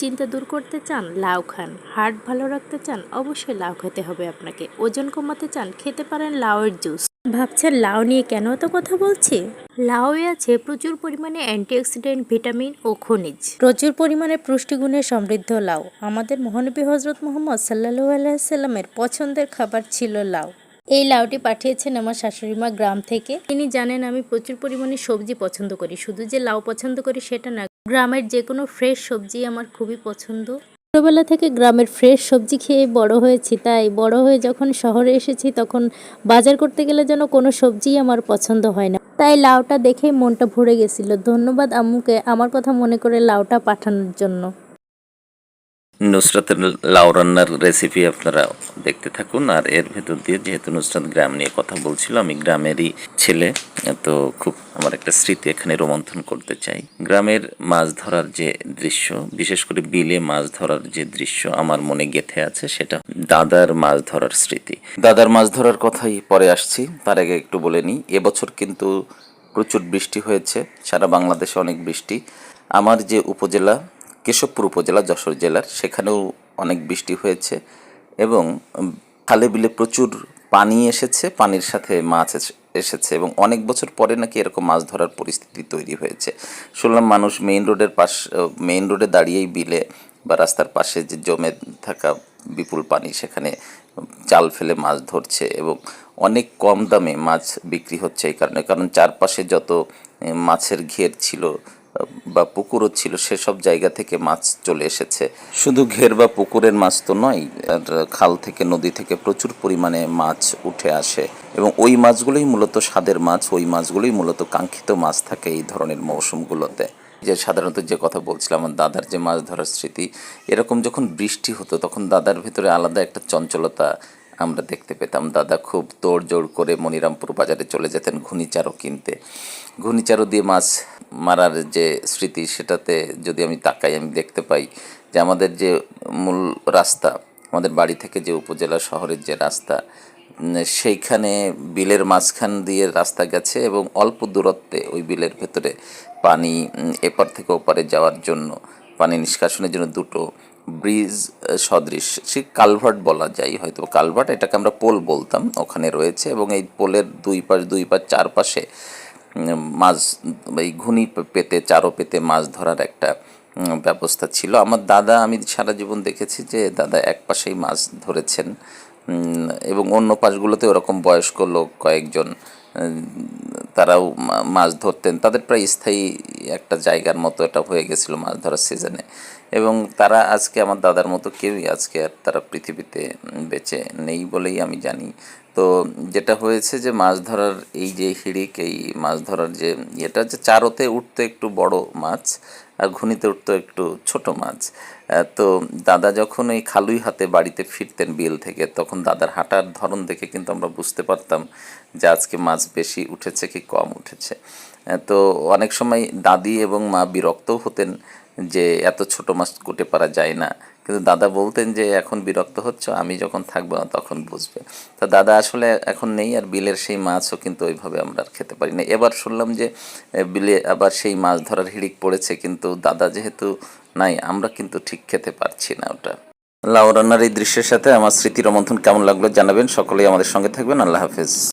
দুশ্চিন্তা দূর করতে চান, লাউ খান। হার্ট ভালো রাখতে চান, অবশ্যই লাউ খেতে হবে আপনাকে। ওজন কমাতে চান, খেতে পারেন লাউয়ের জুস। ভাবছেন লাউ নিয়ে কেন এত কথা বলছি? লাউয়ে আছে প্রচুর পরিমাণে অ্যান্টিঅক্সিডেন্ট, ভিটামিন ও খনিজ। প্রচুর পরিমাণে পুষ্টিগুণে সমৃদ্ধ লাউ। আমাদের মহানবী হজরত মোহাম্মদ সাল্লাহু আলাইসাল্লামের পছন্দের খাবার ছিল লাউ। এই লাউটি পাঠিয়েছেন আমার শাশুড়ি মা গ্রাম থেকে। তিনি জানেন আমি প্রচুর পরিমাণে সবজি পছন্দ করি। শুধু যে লাউ পছন্দ করি সেটা না গ্রামের যে কোনো ফ্রেশ সবজি আমার খুবই পছন্দ। ছোটোবেলা থেকে গ্রামের ফ্রেশ সবজি খেয়ে বড় হয়েছি, তাই বড় হয়ে যখন শহরে এসেছি তখন বাজার করতে গেলে যেন কোনো সবজিই আমার পছন্দ হয় না। তাই লাউটা দেখে মনটা ভরে গেছিল। ধন্যবাদ আম্মুকে আমার কথা মনে করে লাউটা পাঠানোর জন্য। নুসরাতের লাউ রান্নার রেসিপি আপনারা দেখতে থাকুন। আর এর ভেতর দিয়ে যেহেতু নুসরাত গ্রাম নিয়ে কথা বলছিল, আমি গ্রামেরই ছেলে, তো খুব আমার একটা স্মৃতি এখানে রোমন্থন করতে চাই। গ্রামের মাছ ধরার যে দৃশ্য, বিশেষ করে বিলে মাছ ধরার যে দৃশ্য আমার মনে গেথে আছে, সেটা দাদার মাছ ধরার স্মৃতি। দাদার মাছ ধরার কথাই পরে আসছি, তার আগে একটু বলে নিই, এবছর কিন্তু প্রচুর বৃষ্টি হয়েছে, সারা বাংলাদেশে অনেক বৃষ্টি। আমার যে উপজেলা কেশবপুর উপজেলা, যশোর জেলার। সেখানেও অনেক বৃষ্টি হয়েছে এবং খালে বিলে প্রচুর পানি এসেছে, পানির সাথে মাছ এস- এসেছে এবং অনেক বছর পরে নাকি এরকম মাছ ধরার পরিস্থিতি তৈরি হয়েছে। শুনলাম মানুষ মেইন রোডের পাশ মেইন রোডে দাঁড়িয়েই বিলে বা রাস্তার পাশে যে জমে থাকা বিপুল পানি, সেখানে জাল ফেলে মাছ ধরছে এবং অনেক কম দামে মাছ বিক্রি হচ্ছে এই কারণে। কারণ চারপাশে যত মাছের ঘের ছিল বা পুকুরও ছিল, সেসব জায়গা থেকে মাছ চলে এসেছে। শুধু ঘের বা পুকুরের মাছ তো নয় খাল থেকে, নদী থেকে প্রচুর পরিমাণে মাছ উঠে আসে। এবং ওই মাছগুলোই মূলত স্বাদের মাছ, ওই মাছগুলোই মূলত কাঙ্ক্ষিত মাছ থাকে এই ধরনের মৌসুমগুলোতে। যে সাধারণত যে কথা বলছিলাম, আমার দাদার যে মাছ ধরার স্মৃতি, এরকম যখন বৃষ্টি হতো, তখন দাদার ভিতরে আলাদা একটা চঞ্চলতা আমরা দেখতে পেতাম দাদা খুব তোড়জোড় করে মনিরামপুর বাজারে চলে যেতেন ঘূর্ণিচারও কিনতে। ঘূর্ণিচারও দিয়ে মাছ মারার যে স্মৃতি, সেটাতে যদি আমি তাকাই, আমি দেখতে পাই যে আমাদের যে মূল রাস্তা, আমাদের বাড়ি থেকে যে উপজেলা শহরের যে রাস্তা সেইখানে বিলের মাঝখান দিয়ে রাস্তা গেছে এবং অল্প দূরত্বে ওই বিলের ভেতরে পানি এপার থেকে ওপারে যাওয়ার জন্য, পানি নিষ্কাশনের জন্য দুটো ব্রিজ সদৃশ। সে কালভার্ট বলা যায় হয়তো। কালভার্ট, এটাকে আমরা পোল বলতাম, ওখানে রয়েছে এবং এই পোলের দুই পাশ দুই পাশ চারপাশে মাছ, এই ঘুনি পেতে, চারো পেতে মাছ ধরার একটা ব্যবস্থা ছিল। আমার দাদা, আমি সারা জীবন দেখেছি যে দাদা এক পাশেই মাছ ধরেছেন এবং অন্য পাশগুলোতে ওরকম বয়স্ক লোক কয়েকজন তারাও মাছ ধরতেন। তাদের প্রায় স্থায়ী একটা জায়গার মতো এটা হয়ে গেছিল মাছ ধরার সিজনে এবং তারা আজকে আমার দাদার মতো কেউই আজকে আর তারা পৃথিবীতে বেঁচে নেই বলেই আমি জানি। তো যেটা হয়েছে যে মাছ ধরার এই যে হিড়িক, এই মাছ ধরার যে এটা যে চারোতে উঠতো একটু বড় মাছ আর ঘুনিতে উঠতো একটু ছোট মাছ। তো দাদা যখন এই খালুই হাতে বাড়িতে ফিরতেন বিল থেকে, তখন দাদার হাঁটার ধরন দেখে কিন্তু আমরা বুঝতে পারতাম যে আজকে মাছ বেশি উঠেছে কি কম উঠেছে। তো অনেক সময় দাদি এবং মা বিরক্তও হতেন যে এত ছোট মাছ কুটে পারা যায় না। কিন্তু দাদা বলতেন যে, এখন বিরক্ত হচ্ছ, আমি যখন থাকব না তখন বুঝবে। তো দাদা আসলে এখন নেই, আর বিলের সেই মাছও কিন্তু ওইভাবে আমরা আর খেতে পারি না। এবার শুনলাম যে বিলে আবার সেই মাছ ধরার হিড়িক পড়েছে, কিন্তু দাদা যেহেতু নাই, আমরা কিন্তু ঠিক খেতে পারছি না ওটা। লাউ রান্নার এই দৃশ্যের সাথে আমার স্মৃতি রোমন্থন কেমন লাগল জানাবেন। সকলেই আমাদের সঙ্গে থাকবেন। আল্লাহ হাফেজ।